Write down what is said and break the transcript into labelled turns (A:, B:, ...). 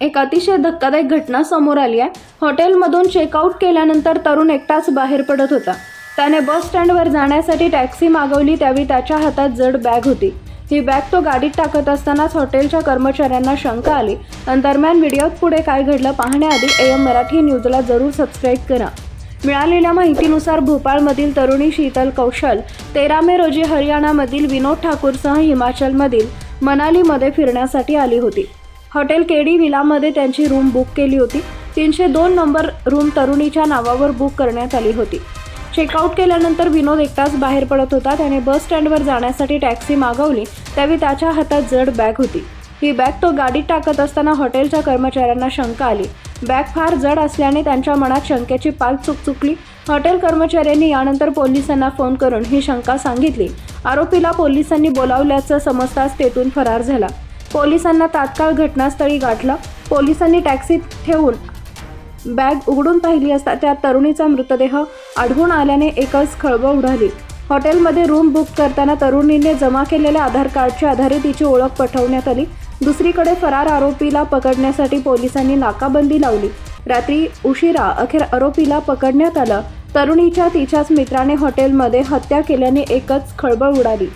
A: एक अतिशय धक्कादायक घटना समोर आली आहे. हॉटेलमधून चेकआउट केल्यानंतर तरुण एकटाच बाहेर पडत होता. त्याने बस स्टँडवर जाण्यासाठी टॅक्सी मागवली त्यावेळी त्याच्या हातात जड बॅग होती. ही बॅग तो गाडीत टाकत असतानाच हॉटेलच्या कर्मचाऱ्यांना शंका आली. आणि दरम्यान व्हिडिओत पुढे काय घडलं पाहण्याआधी एम मराठी न्यूजला जरूर सबस्क्राईब करा. मिळालेल्या माहितीनुसार भोपाळमधील तरुणी शीतल कौशल तेरा मे रोजी हरियाणामधील विनोद ठाकूरसह हिमाचलमधील मनालीमध्ये फिरण्यासाठी आली होती. हॉटेल केडी विलामध्ये त्यांची रूम बुक केली होती. तीनशे दोन नंबर रूम तरुणीच्या नावावर बुक करण्यात आली होती. चेकआउट केल्यानंतर विनोद एकटाच बाहेर पडत होता. त्याने बस स्टँडवर जाण्यासाठी टॅक्सी मागवली. त्यावेळी त्याच्या हातात जड बॅग होती. ही बॅग तो गाडीत टाकत असताना हॉटेलच्या कर्मचाऱ्यांना शंका आली. बॅग फार जड असल्याने त्यांच्या मनात शंकेची पाल चुकचुकली हॉटेल कर्मचाऱ्यांनी यानंतर पोलिसांना फोन करून ही शंका सांगितली. आरोपीला पोलिसांनी बोलावल्याचं समजताच तेथून फरार झाला. पोलिसांना तात्काळ घटनास्थळी गाठलं. पोलिसांनी टॅक्सीत ठेवून बॅग उघडून पाहिली असता त्या तरुणीचा मृतदेह आढळून आल्याने एकच खळबळ उडाली. हॉटेलमध्ये रूम बुक करताना तरुणीने जमा केलेल्या आधार कार्डच्या आधारे तिची ओळख पटवण्यात आली. दुसरीकडे फरार आरोपीला पकडण्यासाठी पोलिसांनी नाकाबंदी लावली. रात्री उशिरा अखेर आरोपीला पकडण्यात आलं. तरुणीच्या तिच्याच मित्राने हॉटेलमध्ये हत्या केल्याने एकच खळबळ उडाली.